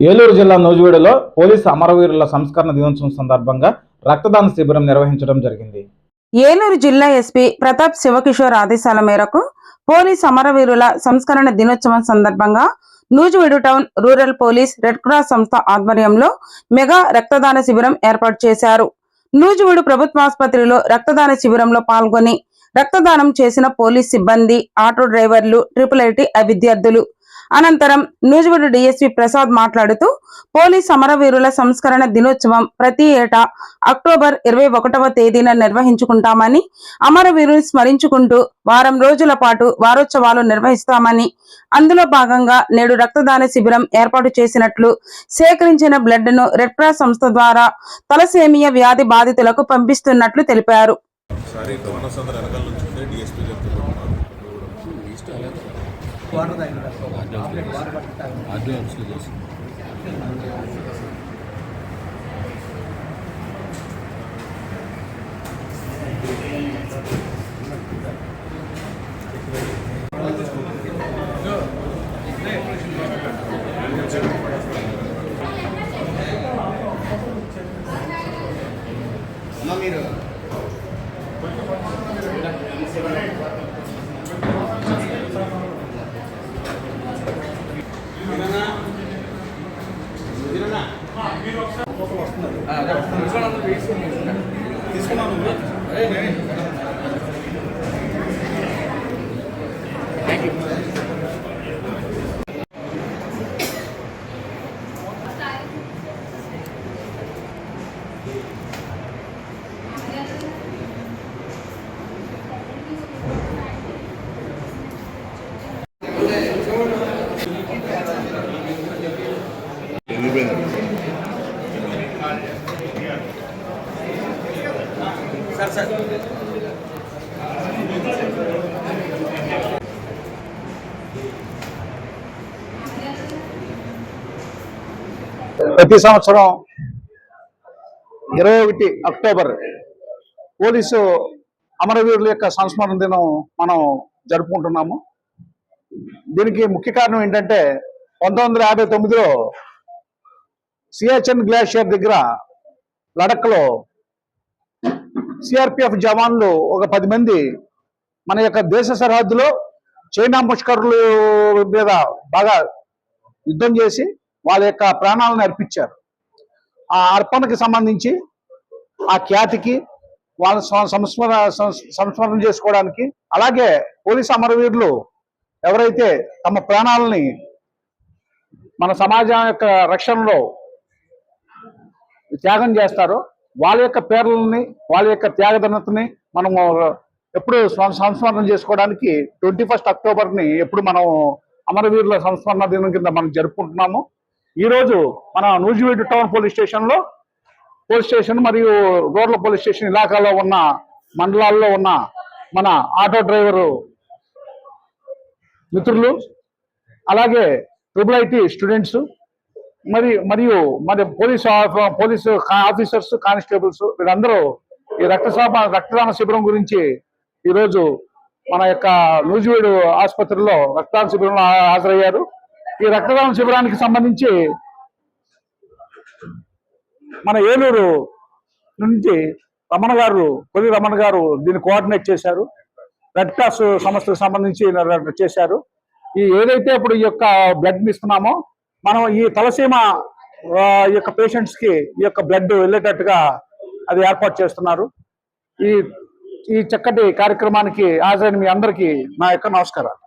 ఏలూరు జిల్లా నూజివీడులో పోలీసు అమరవీరుల సంస్కరణ దినోత్సవం సందర్భంగా రక్తదాన శిబిరం నిర్వహించడం జరిగింది. ఏలూరు జిల్లా ఎస్పీ ప్రతాప్ శివకిషోర్ ఆదేశాల మేరకు పోలీస్ అమరవీరుల సంస్కరణ దినోత్సవం సందర్భంగా Nuzvid town rural police red cross సంస్థ ఆధ్వర్యంలో మెగా రక్తదాన శిబిరం ఏర్పాటు చేశారు. నూజివీడు ప్రభుత్వాసుపత్రిలో రక్తదాన శిబిరంలో పాల్గొని రక్తదానం చేసిన పోలీస్ సిబ్బంది ఆటో డ్రైవర్లు ట్రిపుల్ ఐటీ విద్యార్థులు అనంతరం నూజివీడు డిఎస్పీ ప్రసాద్ మాట్లాడుతూ పోలీస్ అమరవీరుల సంస్కరణ దినోత్సవం ప్రతి ఏటా అక్టోబర్ ఇరవై ఒకటవ తేదీన నిర్వహించుకుంటామని అమరవీరుని స్మరించుకుంటూ వారం రోజుల పాటు వారోత్సవాలు నిర్వహిస్తామని అందులో భాగంగా నేడు రక్తదాన శిబిరం ఏర్పాటు చేసినట్లు సేకరించిన బ్లడ్ను రెడ్ క్రాస్ సంస్థ ద్వారా తలసేమియా వ్యాధి బాధితులకు పంపిస్తున్నట్లు తెలిపారు. వాటర్ తాగింది మీరు తీసుకున్నాను. ప్రతి సంవత్సరం ఇరవై ఒకటి అక్టోబర్ పోలీసు అమరవీరుల యొక్క సంస్మరణ దినం మనం జరుపుకుంటున్నాము. దీనికి ముఖ్య కారణం ఏంటంటే పంతొమ్మిది వందల యాభై తొమ్మిదిలో సియాచన్ గ్లాషియర్ దగ్గర లడఖ్లో సిఆర్పిఎఫ్ జవాన్లు ఒక పది మంది మన యొక్క దేశ సరిహద్దులో చైనా ముష్కరులు మీద బాగా యుద్ధం చేసి వాళ్ళ యొక్క ప్రాణాలను అర్పించారు. ఆ అర్పణకి సంబంధించి ఆ ఖ్యాతికి వాళ్ళ సం- సంస్మర సంస్మరణ చేసుకోవడానికి అలాగే పోలీస్ అమరవీరులు ఎవరైతే తమ ప్రాణాలని మన సమాజం యొక్క రక్షణలో త్యాగం చేస్తారో వాళ్ళ యొక్క పేర్లని వాళ్ళ యొక్క త్యాగదనతని మనము ఎప్పుడు సంస్మరణ చేసుకోవడానికి ట్వంటీ ఫస్ట్ అక్టోబర్ని ఎప్పుడు మనం అమరవీరుల సంస్మరణ దినం కింద మనం జరుపుకుంటున్నాము. ఈరోజు మన నూజివీడు టౌన్ పోలీస్ స్టేషన్లో పోలీస్ స్టేషన్ మరియు రోడ్ల పోలీస్ స్టేషన్ ఇలాకాలో ఉన్న మండలాల్లో ఉన్న మన ఆటో డ్రైవరు మిత్రులు అలాగే ట్రిపుల్ ఐటీ స్టూడెంట్స్ మరి మరియు మరి పోలీస్ పోలీసు కా- ఆఫీసర్స్ కానిస్టేబుల్స్ వీళ్ళందరూ ఈ రక్తసాప రక్తదాన శిబిరం గురించి ఈరోజు మన యొక్క నూజివేడు ఆసుపత్రిలో రక్తదాన శిబిరంలో హాజరయ్యారు. ఈ రక్తదాన శిబిరానికి సంబంధించి మన ఏలూరు నుంచి రమణ గారు కొలి రమణ గారు దీన్ని కోఆర్డినేట్ చేశారు. రెడ్ క్రాస్ సంస్థకు సంబంధించి చేశారు. ఈ ఏదైతే ఇప్పుడు ఈ యొక్క బ్లడ్ ఇస్తున్నామో మనం ఈ తలసీమ ఈ యొక్క పేషెంట్స్కి ఈ యొక్క బ్లడ్ వెళ్ళేటట్టుగా అది ఏర్పాటు చేస్తున్నారు. ఈ ఈ చక్కటి కార్యక్రమానికి హాజరైన మీ అందరికీ నా యొక్క నమస్కారాలు.